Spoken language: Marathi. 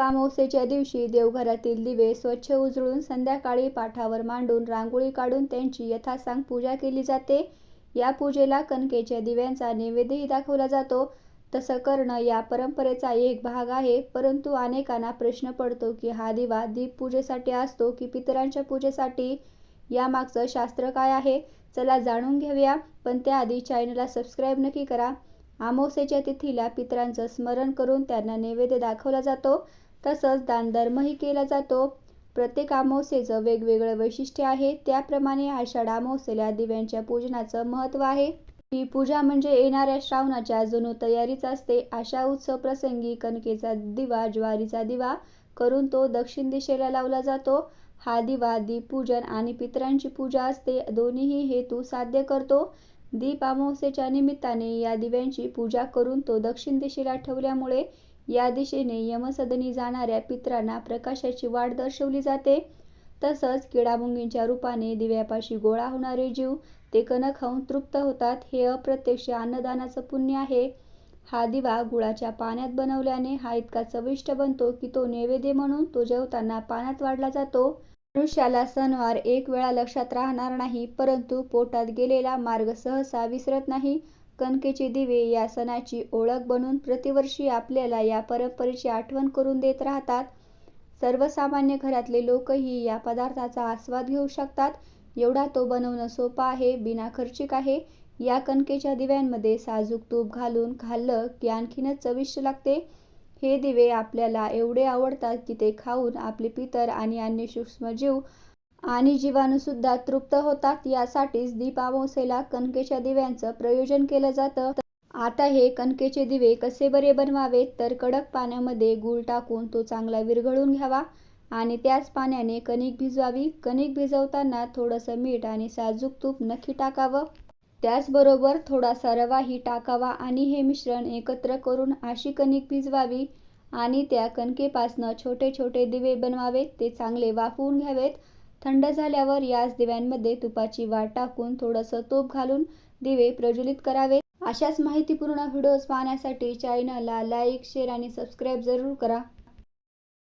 अमावस्येच्या दिवशी देवघरातील दिवे स्वच्छ उजळून संध्याकाळी पाठावर मांडून रांगोळी काढून त्यांची यथासांग पूजा केली जाते. या पूजेला कणकेच्या दिव्यांचा नैवेद्यही दाखवला जातो. तसं करणं या परंपरेचा एक भाग आहे. परंतु अनेकांना प्रश्न पडतो की हा दिवा दीप पूजेसाठी असतो की पितरांच्या पूजेसाठी? यामागचं शास्त्र काय आहे? चला जाणून घेऊया. पण त्याआधी चॅनलला सबस्क्राईब नक्की करा. आमोसेच्या तिथीला पितरांचं स्मरण करून त्यांना नैवेद्य दाखवला जातो. तसंच दानधर्मही केला जातो. प्रत्येक अमावस्येचं वेगवेगळं वैशिष्ट्य आहे. त्याप्रमाणे आषाढ अमावस्येला दिव्यांच्या पूजनाचं महत्त्व आहे. ही पूजा म्हणजे येणाऱ्या श्रावणाच्या जणू तयारीच असते. अशा उत्सव प्रसंगी कणकेचा दिवा ज्वारीचा दिवा करून तो दक्षिण दिशेला लावला जातो. हा दिवा दीपपूजन आणि पितरांची पूजा असते. दोन्हीही हेतू साध्य करतो. दीप अमावस्येच्या निमित्ताने या दिव्यांची पूजा करून तो दक्षिण दिशेला ठेवल्यामुळे या दिशेने यमसदनी जाणाऱ्या पितरांना प्रकाशाची वाट दर्शवली जाते. तसंच किडामुंगींच्या रूपाने दिव्यापाशी गोळा होणारे जीव ते कण खाऊन तृप्त होतात हे अप्रत्यक्ष अन्नदानाचं पुण्य आहे. हा दिवा गुळाच्या पाण्यात बनवल्याने हा इतका चविष्ट बनतो की तो नैवेद्य म्हणून तो जेवताना पाण्यात वाढला जातो. मनुष्याला सणवार एक वेळा लक्षात राहणार नाही परंतु पोटात गेलेला मार्ग सहसा विसरत नाही. कणकेचे दिवे या सणाची ओळख बनून प्रतिवर्षी आपल्याला या परंपरेची आठवण करून देत राहतात. सर्वसामान्य घरातले लोकही या पदार्थाचा आस्वाद घेऊ शकतात. एवढा तो बनवणं सोपा आहे बिना खर्चिक आहे. या कणकेच्या दिव्यांमध्ये साजूक तूप घालून खाल्लं की आणखीनच चविष्ट लागते. हे दिवे आपल्याला एवढे आवडतात की ते खाऊन आपले पितर आणि अन्य सूक्ष्मजीव आणि जीवाणूसुद्धा तृप्त होतात. यासाठीच दीपावसेला कणकेच्या दिव्यांचं प्रयोजन केलं जातं. आता हे कणकेचे दिवे कसे बरे बनवावेत? तर कडक पाण्यामध्ये गूळ टाकून तो चांगला विरघळून घ्यावा आणि त्याच पाण्याने कणिक भिजवावी. कणिक भिजवताना थोडंसं मीठ आणि साजूक तूप नक्की टाकावं. त्याचबरोबर थोडासा रवाही टाकावा आणि हे मिश्रण एकत्र करून अशी कणिक भिजवावी आणि त्या कणकेपासनं छोटे छोटे दिवे बनवावेत ते चांगले वाफवून घ्यावेत. थंड झाल्यावर याच दिव्यांमध्ये तुपाची वाट टाकून थोडंसं तूप घालून दिवे प्रज्वलित करावेत. अशाच माहितीपूर्ण व्हिडिओज पाहण्यासाठी चॅनलला लाईक शेअर आणि सबस्क्राईब जरूर करा.